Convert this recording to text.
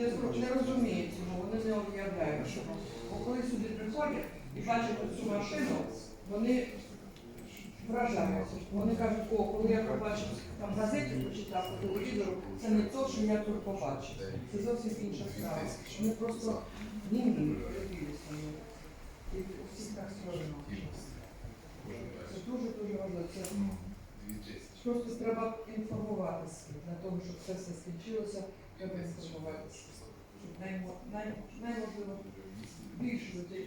не, не розуміють цього, вони не об'являють цього. Бо коли сюди приходять і бачать цю машину, вони вражаються. Вони кажуть, о, коли я побачив там газеті, почитав по телевізору, це не те, що я тут побачив. Це зовсім інша справа. Вони просто німі перебилися. І у так створено. Це дуже-дуже важливо. Просто треба інформуватися для того, щоб це все скінчилося, треба інформуватися. Наймо- най- найможливо більше людей